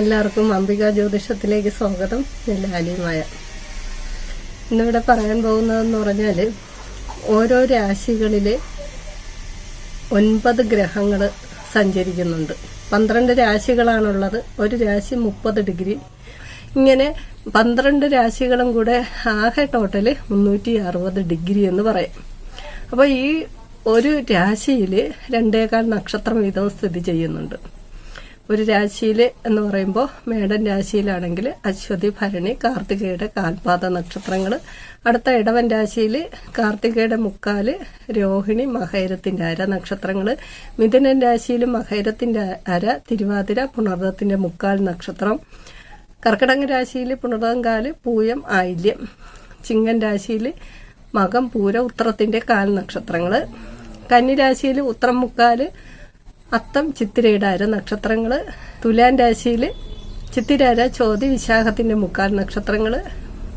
എല്ലാവർക്കും അംബിക ജ്യോതിഷത്തിലേക്ക് സ്വാഗതം. ലാലിമായ ഇന്നിവിടെ പറയാൻ പോകുന്നതെന്ന് പറഞ്ഞാൽ ഓരോ രാശികളിൽ ഒൻപത് ഗ്രഹങ്ങൾ സഞ്ചരിക്കുന്നുണ്ട്. പന്ത്രണ്ട് രാശികളാണുള്ളത്. ഒരു രാശി മുപ്പത് ഡിഗ്രി. ഇങ്ങനെ പന്ത്രണ്ട് രാശികളും കൂടെ ആകെ ടോട്ടൽ മുന്നൂറ്റി അറുപത് ഡിഗ്രി എന്ന് പറയാം. അപ്പോൾ ഈ ഒരു രാശിയിൽ രണ്ടേകാൽ നക്ഷത്രം വീതം സ്ഥിതി ചെയ്യുന്നുണ്ട്. ഒരു രാശിയിൽ എന്ന് പറയുമ്പോൾ മേടൻ രാശിയിലാണെങ്കിൽ അശ്വതി ഭരണി കാർത്തികയുടെ കാൽപാദ നക്ഷത്രങ്ങൾ അടുത്ത ഇടവൻ രാശിയിൽ കാർത്തികയുടെ മുക്കാൽ രോഹിണി മഹൈരത്തിന്റെ അര നക്ഷത്രങ്ങൾ മിഥുനൻ രാശിയിൽ മഹൈരത്തിന്റെ അര തിരുവാതിര പുണർദത്തിന്റെ മുക്കാൽ നക്ഷത്രം. കർക്കിടക രാശിയിൽ പുണർദങ്കാൽ പൂയം ആയില്യം. ചിങ്ങൻ രാശിയിൽ മകം പൂര ഉത്രത്തിന്റെ കാൽ നക്ഷത്രങ്ങൾ കന്നിരാശിയിൽ ഉത്രം മുക്കാൽ അത്തം ചിത്തിരയുടെ അര നക്ഷത്രങ്ങൾ തുലാൻ രാശിയിൽ ചിത്തിരാര ചോതി വിശാഖത്തിന്റെ മുക്കാൽ നക്ഷത്രങ്ങൾ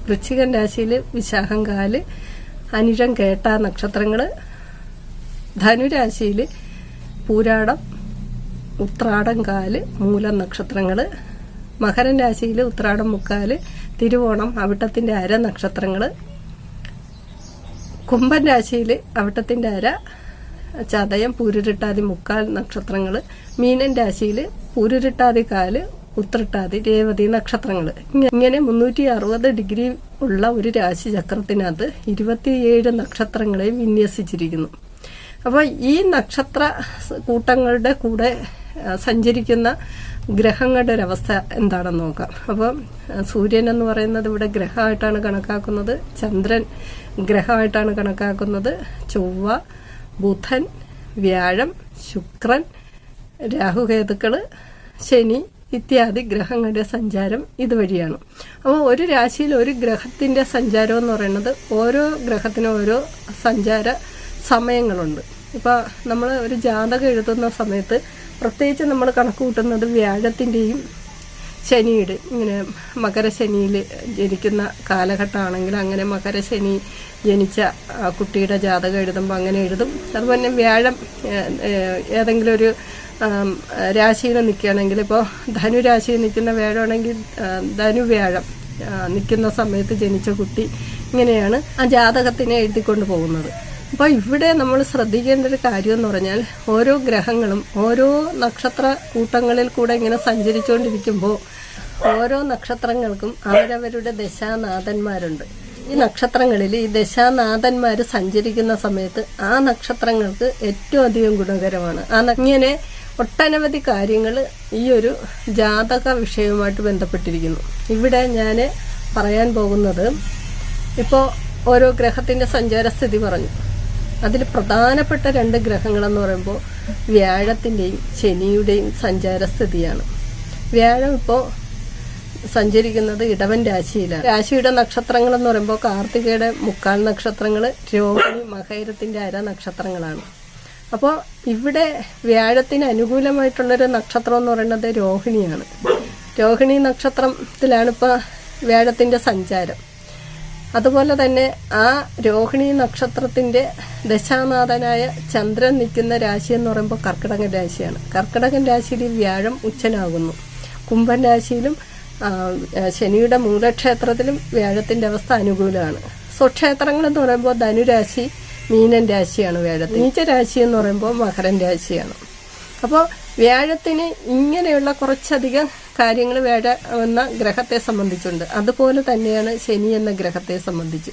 വൃശ്ചികൻ രാശിയിൽ വിശാഖം കാൽ. അനിഴം കേട്ട നക്ഷത്രങ്ങൾ ധനുരാശിയിൽ പൂരാടം ഉത്രാടം കാൽ മൂലം നക്ഷത്രങ്ങൾ മകരൻ രാശിയിൽ ഉത്രാടം മുക്കാൽ തിരുവോണം അവിട്ടത്തിന്റെ അര നക്ഷത്രങ്ങൾ കുംഭൻ രാശിയിൽ അവിട്ടത്തിന്റെ അര ചതയം പൂരുരുട്ടാതി മുക്കാൽ നക്ഷത്രങ്ങൾ മീനൻ രാശിയിൽ പൂരുരുട്ടാതി കാൽ ഉത്രട്ടാതി രേവതി നക്ഷത്രങ്ങൾ ഇങ്ങനെ മുന്നൂറ്റി അറുപത് ഡിഗ്രി ഉള്ള ഒരു രാശി ചക്രത്തിനകത്ത് ഇരുപത്തിയേഴ് നക്ഷത്രങ്ങളെ വിന്യസിച്ചിരിക്കുന്നു. അപ്പോൾ ഈ നക്ഷത്ര കൂട്ടങ്ങളുടെ കൂടെ സഞ്ചരിക്കുന്ന ഗ്രഹങ്ങളുടെ ഒരവസ്ഥ എന്താണെന്ന് നോക്കാം. അപ്പം സൂര്യൻ എന്ന് പറയുന്നത് ഇവിടെ ഗ്രഹമായിട്ടാണ് കണക്കാക്കുന്നത് ചന്ദ്രൻ ഗ്രഹമായിട്ടാണ് കണക്കാക്കുന്നത് ചൊവ്വ ബുധൻ വ്യാഴം ശുക്രൻ രാഹുകേതുക്കൾ ശനി ഇത്യാദി ഗ്രഹങ്ങളുടെ സഞ്ചാരം ഇതുവഴിയാണ്. അപ്പോൾ ഒരു രാശിയിൽ ഒരു ഗ്രഹത്തിന്റെ സഞ്ചാരം എന്ന് പറയുന്നത് ഓരോ ഗ്രഹത്തിനും ഓരോ സഞ്ചാര സമയങ്ങളുണ്ട്. ഇപ്പോൾ നമ്മൾ ഒരു ജാതകം എഴുതുന്ന സമയത്ത് പ്രത്യേകിച്ച് നമ്മൾ കണക്ക് കൂട്ടുന്നത് വ്യാഴത്തിന്റെയും ശനിയുടെ ഇങ്ങനെ മകരശനിയിൽ ജനിക്കുന്ന കാലഘട്ടമാണെങ്കിൽ അങ്ങനെ മകരശനി ജനിച്ച കുട്ടിയുടെ ജാതകം എഴുതുമ്പോൾ അങ്ങനെ എഴുതും. അതുപോലെ വ്യാഴം ഏതെങ്കിലും ഒരു രാശിയിൽ നിൽക്കുകയാണെങ്കിൽ ഇപ്പോൾ ധനുരാശിയിൽ നിൽക്കുന്ന വ്യാഴമാണെങ്കിൽ ധനുവ്യാഴം ധനു വ്യാഴം നിൽക്കുന്ന സമയത്ത് ജനിച്ച കുട്ടി ഇങ്ങനെയാണ് ആ ജാതകത്തിനെ എഴുതിക്കൊണ്ട് പോകുന്നത്. അപ്പോൾ ഇവിടെ നമ്മൾ ശ്രദ്ധിക്കേണ്ട ഒരു കാര്യം എന്ന് പറഞ്ഞാൽ ഓരോ ഗ്രഹങ്ങളും ഓരോ നക്ഷത്ര കൂട്ടങ്ങളിൽ കൂടെ ഇങ്ങനെ സഞ്ചരിച്ചുകൊണ്ടിരിക്കുമ്പോൾ ഓരോ നക്ഷത്രങ്ങൾക്കും അവരവരുടെ ദശാനാഥന്മാരുണ്ട്. ഈ നക്ഷത്രങ്ങളിൽ ഈ ദശാനാഥന്മാർ സഞ്ചരിക്കുന്ന സമയത്ത് ആ നക്ഷത്രങ്ങൾക്ക് ഏറ്റവും അധികം ഗുണകരമാണ്. ആ ഇങ്ങനെ ഒട്ടനവധി കാര്യങ്ങൾ ഈ ഒരു ജാതക വിഷയവുമായിട്ട് ബന്ധപ്പെട്ടിരിക്കുന്നു. ഇവിടെ ഞാൻ പറയാൻ പോകുന്നത് ഇപ്പോൾ ഓരോ ഗ്രഹത്തിന്റെ സഞ്ചാരസ്ഥിതി പറഞ്ഞു. അതിൽ പ്രധാനപ്പെട്ട രണ്ട് ഗ്രഹങ്ങളെന്ന് പറയുമ്പോൾ വ്യാഴത്തിന്റെയും ശനിയുടെയും സഞ്ചാരസ്ഥിതിയാണ് വ്യാഴം ഇപ്പോൾ സഞ്ചരിക്കുന്നത് ഇടവൻ രാശിയിലാണ്. രാശിയുടെ നക്ഷത്രങ്ങൾ എന്ന് പറയുമ്പോൾ കാർത്തികയുടെ മുക്കാൽ നക്ഷത്രങ്ങൾ രോഹിണി മഹൈരത്തിന്റെ അര നക്ഷത്രങ്ങളാണ്. അപ്പോൾ ഇവിടെ വ്യാഴത്തിന് അനുകൂലമായിട്ടുള്ളൊരു നക്ഷത്രം എന്ന് പറയുന്നത് രോഹിണിയാണ്. രോഹിണി നക്ഷത്രത്തിലാണ് ഇപ്പോൾ വ്യാഴത്തിന്റെ സഞ്ചാരം. അതുപോലെ തന്നെ ആ രോഹിണി നക്ഷത്രത്തിന്റെ ദശാനാഥനായ ചന്ദ്രൻ നിൽക്കുന്ന രാശി എന്ന് പറയുമ്പോൾ കർക്കിടകൻ രാശിയാണ്. കർക്കിടകൻ രാശിയിൽ വ്യാഴം ഉച്ചനാകുന്നു. കുംഭൻ രാശിയിലും ശനിയുടെ മൂലക്ഷേത്രത്തിലും വ്യാഴത്തിന്റെ അവസ്ഥ അനുകൂലമാണ്. സ്വക്ഷേത്രങ്ങൾ എന്ന് പറയുമ്പോൾ ധനുരാശി മീനൻ രാശിയാണ് വ്യാഴത്തിന്. നീച്ച രാശി എന്ന് പറയുമ്പോൾ മകരൻ രാശിയാണ്. അപ്പോൾ വ്യാഴത്തിന് ഇങ്ങനെയുള്ള കുറച്ചധികം കാര്യങ്ങൾ വ്യാഴ എന്ന ഗ്രഹത്തെ സംബന്ധിച്ചുണ്ട്. അതുപോലെ തന്നെയാണ് ശനി എന്ന ഗ്രഹത്തെ സംബന്ധിച്ച്.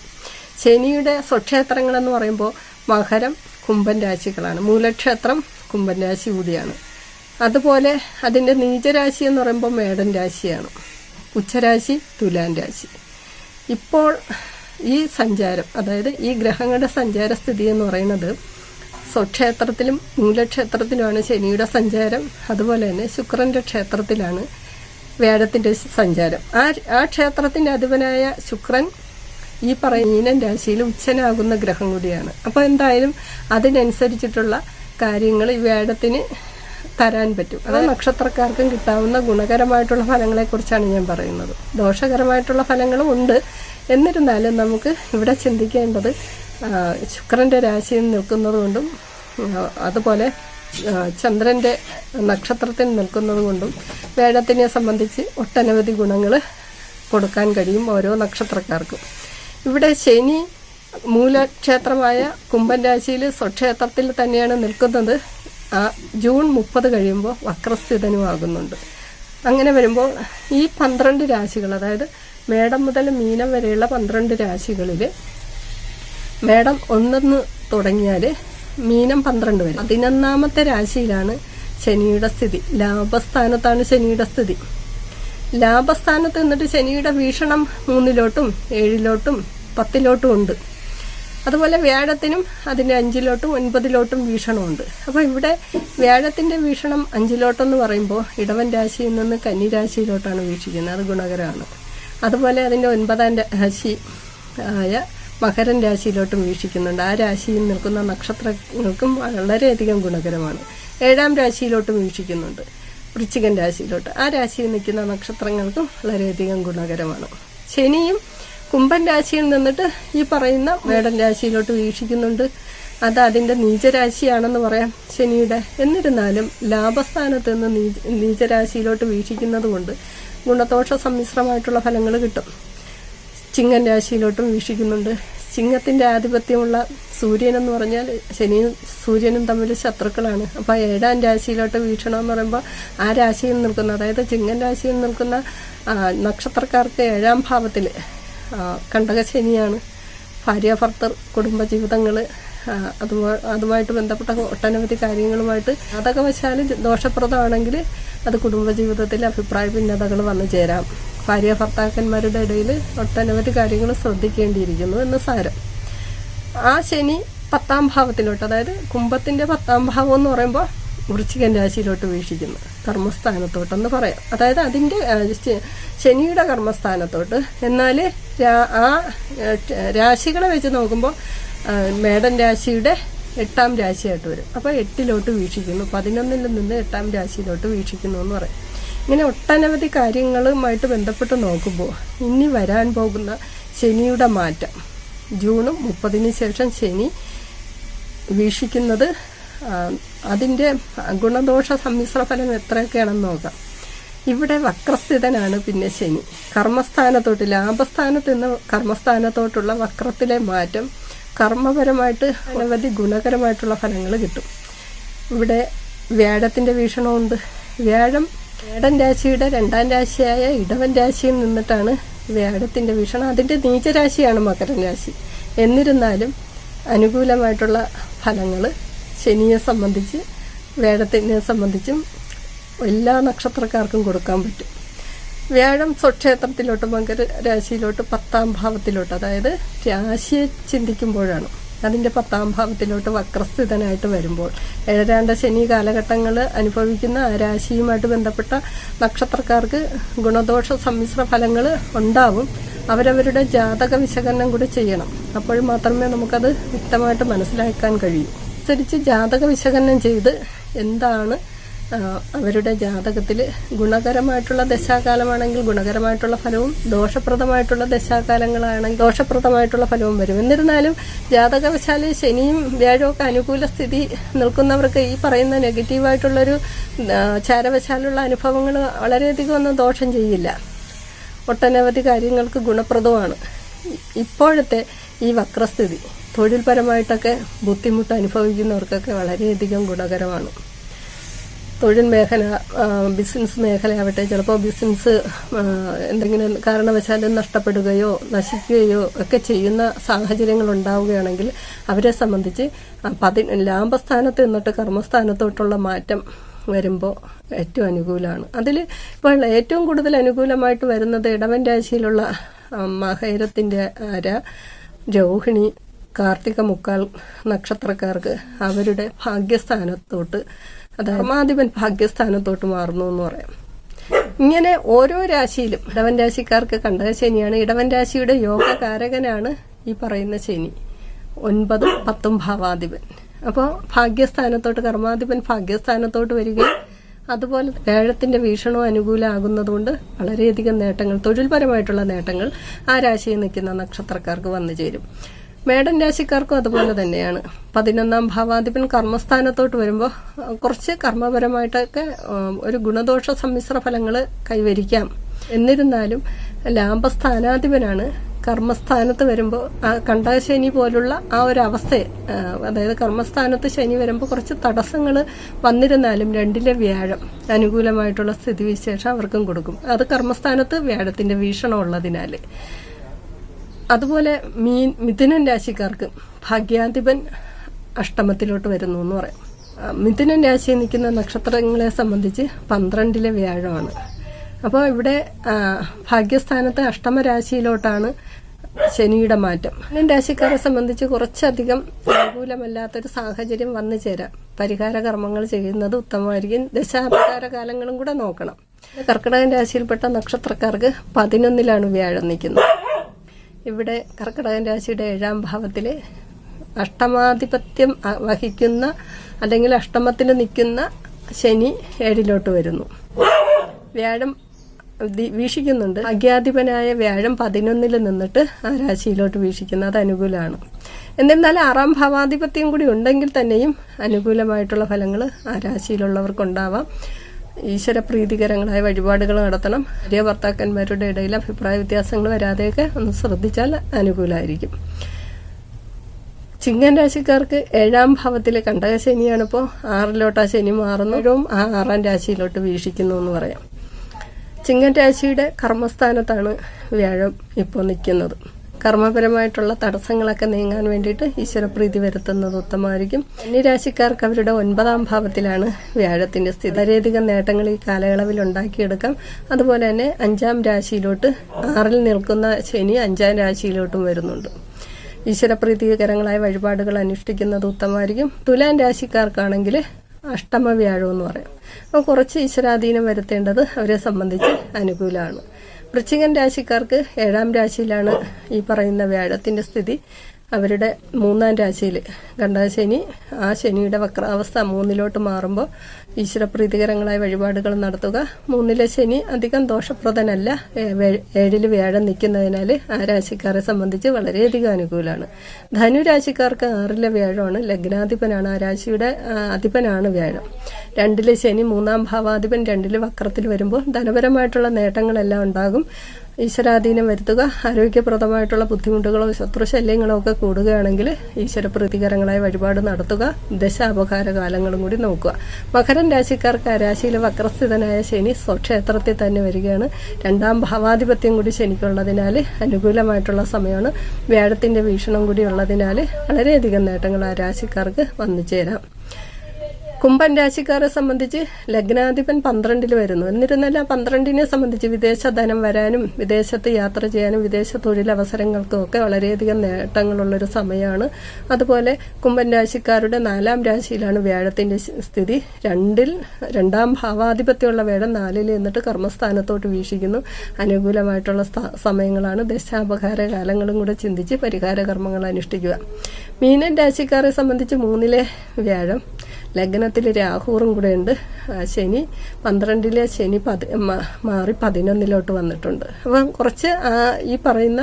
ശനിയുടെ സ്വക്ഷേത്രങ്ങൾ എന്ന് പറയുമ്പോൾ മകരം കുംഭൻ രാശികളാണ്. മൂലക്ഷേത്രം കുംഭൻ രാശി കൂടിയാണ് അതുപോലെ അതിന്റെ നീചരാശി എന്ന് പറയുമ്പോൾ മേടൻ രാശിയാണ്. ഉച്ചരാശി തുലാൻ രാശി. ഇപ്പോൾ ഈ സഞ്ചാരം അതായത് ഈ ഗ്രഹങ്ങളുടെ സഞ്ചാര സ്ഥിതി എന്ന് പറയുന്നത് സ്വക്ഷേത്രത്തിലും മൂലക്ഷേത്രത്തിലുമാണ് ശനിയുടെ സഞ്ചാരം. അതുപോലെ തന്നെ ശുക്രന്റെ ക്ഷേത്രത്തിലാണ് വ്യാഴത്തിന്റെ സഞ്ചാരം. ആ ആ ക്ഷേത്രത്തിന്റെ അധിപനായ ശുക്രൻ ഈ പറയുന്ന മീനൻ രാശിയിൽ ഉച്ചനാകുന്ന ഗ്രഹം കൂടിയാണ്. അപ്പോൾ എന്തായാലും അതിനനുസരിച്ചിട്ടുള്ള കാര്യങ്ങൾ ഈ വേദത്തിന് തരാൻ പറ്റും. അത് നക്ഷത്രക്കാർക്കും കിട്ടാവുന്ന ഗുണകരമായിട്ടുള്ള ഫലങ്ങളെക്കുറിച്ചാണ് ഞാൻ പറയുന്നത്. ദോഷകരമായിട്ടുള്ള ഫലങ്ങളും ഉണ്ട്. എന്നിരുന്നാലും നമുക്ക് ഇവിടെ ചിന്തിക്കേണ്ടത് ശുക്രന്റെ രാശിയിൽ നിൽക്കുന്നതുകൊണ്ടും അതുപോലെ ആ, ചന്ദ്രന്റെ നക്ഷത്രത്തിൽ നിൽക്കുന്നത് കൊണ്ടും വേഴത്തിനെ സംബന്ധിച്ച് ഒട്ടനവധി ഗുണങ്ങൾ കൊടുക്കാൻ കഴിയും ഓരോ നക്ഷത്രക്കാർക്കും. ഇവിടെ ശനി മൂലക്ഷേത്രമായ കുംഭൻ രാശിയിൽ സ്വക്ഷേത്രത്തിൽ തന്നെയാണ് നിൽക്കുന്നത്. ആ ജൂൺ മുപ്പത് കഴിയുമ്പോൾ വക്രസ്ഥിതനുമാകുന്നുണ്ട് അങ്ങനെ വരുമ്പോൾ ഈ പന്ത്രണ്ട് രാശികൾ അതായത് മേടം മുതൽ മീനം വരെയുള്ള പന്ത്രണ്ട് രാശികളിൽ മേടം ഒന്നെന്ന് തുടങ്ങിയാൽ മീനം പന്ത്രണ്ട് വരെ പതിനൊന്നാമത്തെ രാശിയിലാണ് ശനിയുടെ സ്ഥിതി. ലാഭസ്ഥാനത്താണ് ശനിയുടെ സ്ഥിതി. ലാഭസ്ഥാനത്ത് നിന്നിട്ട് ശനിയുടെ വീക്ഷണം മൂന്നിലോട്ടും ഏഴിലോട്ടും പത്തിലോട്ടും ഉണ്ട്. അതുപോലെ വ്യാഴത്തിനും അതിന്റെ അഞ്ചിലോട്ടും ഒൻപതിലോട്ടും വീക്ഷണമുണ്ട്. അപ്പോൾ ഇവിടെ വ്യാഴത്തിന്റെ വീക്ഷണം അഞ്ചിലോട്ടെന്ന് പറയുമ്പോൾ ഇടവൻ രാശിയിൽ നിന്ന് കന്നി രാശിയിലോട്ടാണ് വീക്ഷിക്കുന്നത്. അത് ഗുണകരമാണ്. അതുപോലെ അതിന്റെ ഒൻപതാം രാശി ആയ മകരൻ രാശിയിലോട്ട് വീക്ഷിക്കുന്നുണ്ട്. ആ രാശിയിൽ നിൽക്കുന്ന നക്ഷത്രങ്ങൾക്കും വളരെയധികം ഗുണകരമാണ്. ഏഴാം രാശിയിലോട്ടും വീക്ഷിക്കുന്നുണ്ട്. വൃശ്ചികൻ രാശിയിലോട്ട്. ആ രാശിയിൽ നിൽക്കുന്ന നക്ഷത്രങ്ങൾക്കും വളരെയധികം ഗുണകരമാണ്. ശനിയും കുംഭൻ രാശിയിൽ നിന്നിട്ട് ഈ പറയുന്ന മേടൻ രാശിയിലോട്ട് വീക്ഷിക്കുന്നുണ്ട്. അത് അതിന്റെ നീചരാശിയാണെന്ന് പറയാം ശനിയുടെ. എന്നിരുന്നാലും ലാഭസ്ഥാനത്ത് നിന്ന് നീച നീചരാശിയിലോട്ട് വീക്ഷിക്കുന്നത് കൊണ്ട് ഗുണദോഷ സമ്മിശ്രമായിട്ടുള്ള ഫലങ്ങൾ കിട്ടും. ചിങ്ങൻ രാശിയിലോട്ടും വീക്ഷിക്കുന്നുണ്ട്. ചിങ്ങത്തിന്റെ ആധിപത്യമുള്ള സൂര്യനെന്ന് പറഞ്ഞാൽ ശനിയും സൂര്യനും തമ്മിൽ ശത്രുക്കളാണ്. അപ്പോൾ ഏഴാം രാശിയിലോട്ട് വീക്ഷണം എന്ന് പറയുമ്പോൾ ആ രാശിയിൽ നിൽക്കുന്ന അതായത് ചിങ്ങൻ രാശിയിൽ നിൽക്കുന്ന നക്ഷത്രക്കാർക്ക് ഏഴാം ഭാവത്തിൽ കണ്ടകശനിയാണ്. ഭാര്യാഭർത്തർ കുടുംബജീവിതങ്ങൾ അതുമായി അതുമായിട്ട് ബന്ധപ്പെട്ട ഒട്ടനവധി കാര്യങ്ങളുമായിട്ട് അതൊക്കെ വെച്ചാൽ ദോഷപ്രദമാണെങ്കിൽ അത് കുടുംബജീവിതത്തിൽ അഭിപ്രായ ഭിന്നതകൾ വന്നു ചേരാം. ഭാര്യ ഭർത്താക്കന്മാരുടെ ഇടയിൽ ഒട്ടനവധി കാര്യങ്ങൾ ശ്രദ്ധിക്കേണ്ടിയിരിക്കുന്നു എന്ന് സാരം. ആ ശനി പത്താം ഭാവത്തിലോട്ട് അതായത് കുംഭത്തിന്റെ പത്താം ഭാവം എന്ന് പറയുമ്പോൾ വൃശ്ചികൻ രാശിയിലോട്ട് വീക്ഷിക്കുന്നു. കർമ്മസ്ഥാനത്തോട്ടെന്ന് പറയാം. അതായത് ശ- ശനിയുടെ കർമ്മസ്ഥാനത്തോട്ട്. എന്നാൽ ആ രാശികളെ വെച്ച് നോക്കുമ്പോൾ മേടൻ രാശിയുടെ എട്ടാം രാശിയായിട്ട് വരും. അപ്പോൾ എട്ടിലോട്ട് വീക്ഷിക്കുന്നു. പതിനൊന്നിൽ നിന്ന് എട്ടാം രാശിയിലോട്ട് വീക്ഷിക്കുന്നു എന്ന് പറയും. ഇങ്ങനെ ഒട്ടനവധി കാര്യങ്ങളുമായിട്ട് ബന്ധപ്പെട്ട് നോക്കുമ്പോൾ ഇനി വരാൻ പോകുന്ന ശനിയുടെ മാറ്റം. ജൂണും മുപ്പതിന് ശേഷം ശനി വീക്ഷിക്കുന്നത് അതിന്റെ ഗുണദോഷ സമ്മിശ്ര ഫലം എത്രയൊക്കെയാണെന്ന് നോക്കാം. ഇവിടെ വക്രസ്ഥിതനാണ് പിന്നെ ശനി. കർമ്മസ്ഥാനത്തോട്ട് ലാഭസ്ഥാനത്ത് നിന്ന് കർമ്മസ്ഥാനത്തോട്ടുള്ള വക്രത്തിലെ മാറ്റം കർമ്മപരമായിട്ട് അനവധി ഗുണകരമായിട്ടുള്ള ഫലങ്ങൾ കിട്ടും. ഇവിടെ വ്യാഴത്തിന്റെ വീക്ഷണമുണ്ട്. വ്യാഴം വ്യാഴൻ രാശിയുടെ രണ്ടാം രാശിയായ ഇടവൻ രാശിയിൽ നിന്നിട്ടാണ് വേടത്തിന്റെ വീക്ഷണം. അതിന്റെ നീചരാശിയാണ് മകരൻ രാശി. എന്നിരുന്നാലും അനുകൂലമായിട്ടുള്ള ഫലങ്ങൾ ശനിയെ സംബന്ധിച്ച് വേടത്തിനെ സംബന്ധിച്ചും എല്ലാ നക്ഷത്രക്കാർക്കും കൊടുക്കാൻ പറ്റും. വ്യാഴം സ്വക്ഷേത്രത്തിലോട്ട് മകര രാശിയിലോട്ട് പത്താം ഭാവത്തിലോട്ട് അതായത് രാശിയെ ചിന്തിക്കുമ്പോഴാണ്. അതിന്റെ പത്താം ഭാവത്തിലോട്ട് വക്രസ്ഥിതനായിട്ട് വരുമ്പോൾ. ഏഴരാണ്ട ശനി കാലഘട്ടങ്ങൾ അനുഭവിക്കുന്ന രാശിയുമായിട്ട് ബന്ധപ്പെട്ട നക്ഷത്രക്കാർക്ക് ഗുണദോഷ സമ്മിശ്ര ഫലങ്ങൾ ഉണ്ടാവും. അവരവരുടെ ജാതക വിശകലനം കൂടി ചെയ്യണം. അപ്പോൾ മാത്രമേ നമുക്കത് വ്യക്തമായിട്ട് മനസ്സിലാക്കാൻ കഴിയൂ. അനുസരിച്ച് ജാതക വിശകലനം ചെയ്ത് എന്താണ് അവരുടെ ജാതകത്തിൽ ഗുണകരമായിട്ടുള്ള ദശാകാലമാണെങ്കിൽ ഗുണകരമായിട്ടുള്ള ഫലവും ദോഷപ്രദമായിട്ടുള്ള ദശാകാലങ്ങളാണെങ്കിൽ ദോഷപ്രദമായിട്ടുള്ള ഫലവും വരും. എന്നിരുന്നാലും ജാതകവശാൽ ശനിയും വ്യാഴമൊക്കെ അനുകൂല സ്ഥിതി നിൽക്കുന്നവർക്ക് ഈ പറയുന്ന നെഗറ്റീവായിട്ടുള്ളൊരു ചാരവശാലുള്ള അനുഭവങ്ങൾ വളരെയധികം ഒന്നും ദോഷം ചെയ്യില്ല. ഒട്ടനവധി കാര്യങ്ങൾക്ക് ഗുണപ്രദമാണ്. ഇപ്പോഴത്തെ ഈ വക്രസ്ഥിതി തൊഴിൽപരമായിട്ടൊക്കെ ബുദ്ധിമുട്ട് അനുഭവിക്കുന്നവർക്കൊക്കെ വളരെയധികം ഗുണകരമാണ്. തൊഴിൽ മേഖല ബിസിനസ് മേഖലയാവട്ടെ ചിലപ്പോൾ ബിസിനസ് എന്തെങ്കിലും കാരണവശാലും നഷ്ടപ്പെടുകയോ നശിക്കുകയോ ഒക്കെ ചെയ്യുന്ന സാഹചര്യങ്ങൾ ഉണ്ടാവുകയാണെങ്കിൽ അവരെ സംബന്ധിച്ച് പതി ലാഭസ്ഥാനത്ത് നിന്നിട്ട് കർമ്മസ്ഥാനത്തോട്ടുള്ള മാറ്റം വരുമ്പോൾ ഏറ്റവും അനുകൂലമാണ്. അതിൽ ഇപ്പോൾ ഏറ്റവും കൂടുതൽ അനുകൂലമായിട്ട് വരുന്നത് ഇടവൻ രാശിയിലുള്ള മഹേരത്തിന്റെ അര രോഹിണി കാർത്തിക മുക്കാൽ നക്ഷത്രക്കാർക്ക് അവരുടെ ഭാഗ്യസ്ഥാനത്തോട്ട് അതായത് ഭാഗ്യസ്ഥാനത്തോട്ട് മാറുന്നു എന്ന് പറയാം. ഇങ്ങനെ ഓരോ രാശിയിലും ഇടവൻ രാശിക്കാർക്ക് കണ്ടക ശനിയാണ്. ഇടവൻ രാശിയുടെ യോഗകാരകനാണ് ഈ പറയുന്ന ശനി. ഒൻപതും പത്തും ഭാവാധിപൻ. അപ്പോൾ ഭാഗ്യസ്ഥാനത്തോട്ട് കർമാധിപൻ ഭാഗ്യസ്ഥാനത്തോട്ട് വരികയും അതുപോലെ വേഴത്തിന്റെ വീക്ഷണവും അനുകൂലമാകുന്നതുകൊണ്ട് വളരെയധികം നേട്ടങ്ങൾ തൊഴിൽപരമായിട്ടുള്ള നേട്ടങ്ങൾ ആ രാശിയിൽ നിൽക്കുന്ന നക്ഷത്രക്കാർക്ക് വന്നു ചേരും. മേടൻ രാശിക്കാർക്കും അതുപോലെ തന്നെയാണ്. പതിനൊന്നാം ഭാവാധിപൻ കർമ്മസ്ഥാനത്തോട്ട് വരുമ്പോൾ കുറച്ച് കർമ്മപരമായിട്ടൊക്കെ ഒരു ഗുണദോഷ സമ്മിശ്ര ഫലങ്ങൾ കൈവരിക്കാം. എന്നിരുന്നാലും ലാഭസ്ഥാനാധിപനാണ് കർമ്മസ്ഥാനത്ത് വരുമ്പോൾ ആ കണ്ട ശനി പോലുള്ള ആ ഒരു അവസ്ഥയെ അതായത് കർമ്മസ്ഥാനത്ത് ശനി വരുമ്പോൾ കുറച്ച് തടസ്സങ്ങൾ വന്നിരുന്നാലും രണ്ടിലെ വ്യാഴം അനുകൂലമായിട്ടുള്ള സ്ഥിതിവിശേഷം അവർക്കും കൊടുക്കും. അത് കർമ്മസ്ഥാനത്ത് വ്യാഴത്തിന്റെ വീക്ഷണം ഉള്ളതിനാൽ അതുപോലെ മീൻ മിഥുനൻ രാശിക്കാർക്ക് ഭാഗ്യാധിപൻ അഷ്ടമത്തിലോട്ട് വരുന്നു എന്ന് പറയാം. മിഥുനൻ രാശിയിൽ നിൽക്കുന്ന നക്ഷത്രങ്ങളെ സംബന്ധിച്ച് പന്ത്രണ്ടിലെ വ്യാഴമാണ്. അപ്പോൾ ഇവിടെ ഭാഗ്യസ്ഥാനത്ത് അഷ്ടമരാശിയിലോട്ടാണ് ശനിയുടെ മാറ്റം. മിഥുനൻ രാശിക്കാരെ സംബന്ധിച്ച് കുറച്ചധികം അനുകൂലമല്ലാത്തൊരു സാഹചര്യം വന്നു ചേരാം. പരിഹാര കർമ്മങ്ങൾ ചെയ്യുന്നത് ഉത്തമമായിരിക്കും. ദശാപകാര കാലങ്ങളും കൂടെ നോക്കണം. കർക്കിടകൻ രാശിയിൽപ്പെട്ട നക്ഷത്രക്കാർക്ക് പതിനൊന്നിലാണ് വ്യാഴം നിൽക്കുന്നത്. ഇവിടെ കർക്കിടകൻ രാശിയുടെ ഏഴാം ഭാവത്തിൽ അഷ്ടമാധിപത്യം വഹിക്കുന്ന അല്ലെങ്കിൽ അഷ്ടമത്തിൽ നിൽക്കുന്ന ശനി ഏഴിലോട്ട് വരുന്നു. വ്യാഴം വീക്ഷിക്കുന്നുണ്ട്. അഗ്യാധിപനായ വ്യാഴം പതിനൊന്നിൽ നിന്നിട്ട് ആ രാശിയിലോട്ട് വീക്ഷിക്കുന്നത് അത് അനുകൂലമാണ്. എന്നിരുന്നാൽ ആറാം ഭാവാധിപത്യം കൂടി ഉണ്ടെങ്കിൽ തന്നെയും അനുകൂലമായിട്ടുള്ള ഫലങ്ങൾ ആ രാശിയിലുള്ളവർക്കുണ്ടാവാം. ഈശ്വര പ്രീതികരങ്ങളായ വഴിപാടുകൾ നടത്തണം. ഭാര്യ ഭർത്താക്കന്മാരുടെ ഇടയിൽ അഭിപ്രായ വ്യത്യാസങ്ങൾ വരാതെയൊക്കെ ഒന്ന് ശ്രദ്ധിച്ചാൽ അനുകൂലമായിരിക്കും ചിങ്ങൻ രാശിക്കാർക്ക് ഏഴാം ഭാവത്തിലെ കണ്ടകശനിയാണ് ഇപ്പോൾ ആറിലോട്ട് ആ ശനി മാറുന്നതും ആ ആറാം രാശിയിലോട്ട് വീക്ഷിക്കുന്നു എന്ന് പറയാം. ചിങ്ങൻ രാശിയുടെ കർമ്മസ്ഥാനത്താണ് വ്യാഴം ഇപ്പോൾ നിൽക്കുന്നത്. കർമ്മപരമായിട്ടുള്ള തടസ്സങ്ങളൊക്കെ നീങ്ങാൻ വേണ്ടിയിട്ട് ഈശ്വരപ്രീതി വരുത്തുന്നത് ഉത്തമമായിരിക്കും. രാശിക്കാർക്ക് അവരുടെ ഒൻപതാം ഭാവത്തിലാണ് വ്യാഴത്തിന്റെ സ്ഥിതി. വളരെയധികം നേട്ടങ്ങൾ ഈ കാലയളവിൽ ഉണ്ടാക്കിയെടുക്കാം. അതുപോലെ തന്നെ അഞ്ചാം രാശിയിലോട്ട് ആറിൽ നിൽക്കുന്ന ശനി അഞ്ചാം രാശിയിലോട്ടും വരുന്നുണ്ട്. ഈശ്വരപ്രീതികരങ്ങളായ വഴിപാടുകൾ അനുഷ്ഠിക്കുന്നത് ഉത്തമമായിരിക്കും. തുലാൻ രാശിക്കാർക്കാണെങ്കിൽ അഷ്ടമ വ്യാഴം എന്ന് പറയും. അപ്പോൾ കുറച്ച് ഈശ്വരാധീനം വരുത്തേണ്ടത് അവരെ സംബന്ധിച്ച് അനുകൂലമാണ്. വൃശ്ചികൻ രാശിക്കാർക്ക് ഏഴാം രാശിയിലാണ് ഈ പറയുന്ന വ്യാഴത്തിന്റെ സ്ഥിതി. അവരുടെ മൂന്നാം രാശിയിൽ ശനി ആ ശനിയുടെ വക്രാവസ്ഥ മൂന്നിലോട്ട് മാറുമ്പോൾ ഈശ്വരപ്രീതികരങ്ങളായ വഴിപാടുകൾ നടത്തുക. മൂന്നിലെ ശനി അധികം ദോഷപ്രദനല്ല. ഏഴിൽ വ്യാഴം നിൽക്കുന്നതിനാൽ ആ രാശിക്കാരെ സംബന്ധിച്ച് വളരെയധികം അനുകൂലമാണ്. ധനുരാശിക്കാർക്ക് ആറിലെ വ്യാഴമാണ് ലഗ്നാധിപനാണ്. ആ രാശിയുടെ അധിപനാണ് വ്യാഴം. രണ്ടിലെ ശനി മൂന്നാം ഭാവാധിപൻ രണ്ടിൽ വക്രത്തിൽ വരുമ്പോൾ ധനപരമായിട്ടുള്ള നേട്ടങ്ങളെല്ലാം ഉണ്ടാകും. ഈശ്വരാധീനം വരുത്തുക ആരോഗ്യപ്രദമായിട്ടുള്ള ബുദ്ധിമുട്ടുകളോ ശത്രുശല്യങ്ങളോ ഒക്കെ കൂടുകയാണെങ്കിൽ ഈശ്വര പ്രതികരങ്ങളായ വഴിപാട് നടത്തുക ദശാപകാര കാലങ്ങളും കൂടി നോക്കുക. മകരൻ രാശിക്കാർക്ക് രാശിയിലെ വക്രസ്ഥിതനായ ശനി സ്വക്ഷേത്രത്തിൽ തന്നെ വരികയാണ്. രണ്ടാം ഭാവാധിപത്യം കൂടി ശനിക്കുള്ളതിനാൽ അനുകൂലമായിട്ടുള്ള സമയമാണ്. വ്യാഴത്തിന്റെ വീക്ഷണം കൂടി ഉള്ളതിനാൽ വളരെയധികം നേട്ടങ്ങൾ ആ രാശിക്കാർക്ക് വന്നു ചേരാം. കുംഭൻ രാശിക്കാരെ സംബന്ധിച്ച് ലഗ്നാധിപൻ പന്ത്രണ്ടിൽ വരുന്നു. എന്നിരുന്നല്ല പന്ത്രണ്ടിനെ സംബന്ധിച്ച് വിദേശ ധനം വരാനും വിദേശത്ത് യാത്ര ചെയ്യാനും വിദേശ തൊഴിലവസരങ്ങൾക്കും ഒക്കെ വളരെയധികം നേട്ടങ്ങളുള്ളൊരു സമയമാണ് അതുപോലെ കുംഭൻ രാശിക്കാരുടെ നാലാം രാശിയിലാണ് വ്യാഴത്തിന്റെ സ്ഥിതി. രണ്ടിൽ രണ്ടാം ഭാവാധിപത്യമുള്ള വേഴം നാലിൽ എന്നിട്ട് കർമ്മസ്ഥാനത്തോട്ട് വീക്ഷിക്കുന്നു. അനുകൂലമായിട്ടുള്ള സമയങ്ങളാണ്. ദശാപകാര കാലങ്ങളും കൂടെ ചിന്തിച്ച് പരിഹാര കർമ്മങ്ങൾ അനുഷ്ഠിക്കുക. മീനൻ രാശിക്കാരെ സംബന്ധിച്ച് മൂന്നിലെ വ്യാഴം. ലഗ്നത്തിൽ രാഹുറും കൂടെ ഉണ്ട്. ശനി പന്ത്രണ്ടിലെ ശനി പതി മാറി പതിനൊന്നിലോട്ട് വന്നിട്ടുണ്ട്. അപ്പം കുറച്ച് ഈ പറയുന്ന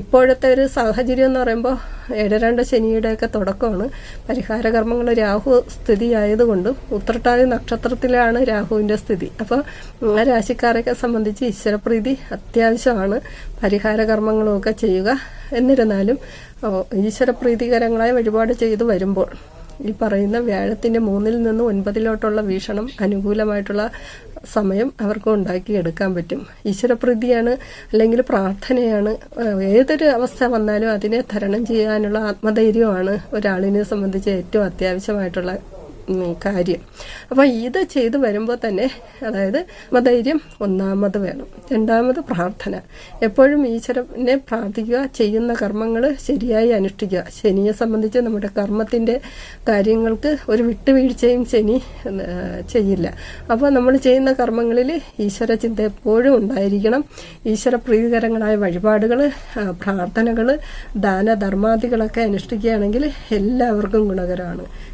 ഇപ്പോഴത്തെ ഒരു സാഹചര്യം എന്ന് പറയുമ്പോൾ ഏഴരണ്ട് ശനിയുടെയൊക്കെ തുടക്കമാണ്. പരിഹാര കർമ്മങ്ങൾ രാഹു സ്ഥിതി ആയതുകൊണ്ട് ഉത്രട്ടാതി നക്ഷത്രത്തിലാണ് രാഹുവിന്റെ സ്ഥിതി. അപ്പോൾ ആ രാശിക്കാരെയൊക്കെ സംബന്ധിച്ച് ഈശ്വരപ്രീതി അത്യാവശ്യമാണ്. പരിഹാര കർമ്മങ്ങളുമൊക്കെ ചെയ്യുക. എന്നിരുന്നാലും ഈശ്വരപ്രീതികരങ്ങളായ വഴിപാട് ചെയ്തു വരുമ്പോൾ ഈ പറയുന്ന വ്യാഴത്തിന്റെ മൂന്നിൽ നിന്ന് ഒൻപതിലോട്ടുള്ള വീക്ഷണം അനുകൂലമായിട്ടുള്ള സമയം അവർക്ക് ഉണ്ടാക്കിയെടുക്കാൻ പറ്റും. ഈശ്വരപ്രീതിയാണ് അല്ലെങ്കിൽ പ്രാർത്ഥനയാണ് ഏതൊരു അവസ്ഥ വന്നാലും അതിനെ തരണം ചെയ്യാനുള്ള ആത്മധൈര്യമാണ് ഒരാളിനെ സംബന്ധിച്ച് ഏറ്റവും അത്യാവശ്യമായിട്ടുള്ള കാര്യം. അപ്പോൾ ഇത് ചെയ്തു വരുമ്പോൾ തന്നെ അതായത് മധൈര്യം ഒന്നാമത് വേണം. രണ്ടാമത് പ്രാർത്ഥന. എപ്പോഴും ഈശ്വരനെ പ്രാർത്ഥിക്കുക ചെയ്യുന്ന കർമ്മങ്ങൾ ശരിയായി അനുഷ്ഠിക്കുക. ശനിയെ സംബന്ധിച്ച് നമ്മുടെ കർമ്മത്തിന്റെ കാര്യങ്ങൾക്ക് ഒരു വിട്ടുവീഴ്ചയും ശനി ചെയ്യില്ല. അപ്പോൾ നമ്മൾ ചെയ്യുന്ന കർമ്മങ്ങളിൽ ഈശ്വര ചിന്ത എപ്പോഴും ഉണ്ടായിരിക്കണം. ഈശ്വര പ്രീതികരങ്ങളായ വഴിപാടുകൾ പ്രാർത്ഥനകൾ ദാനധർമാദികളൊക്കെ അനുഷ്ഠിക്കുകയാണെങ്കിൽ എല്ലാവർക്കും ഗുണകരമാണ്.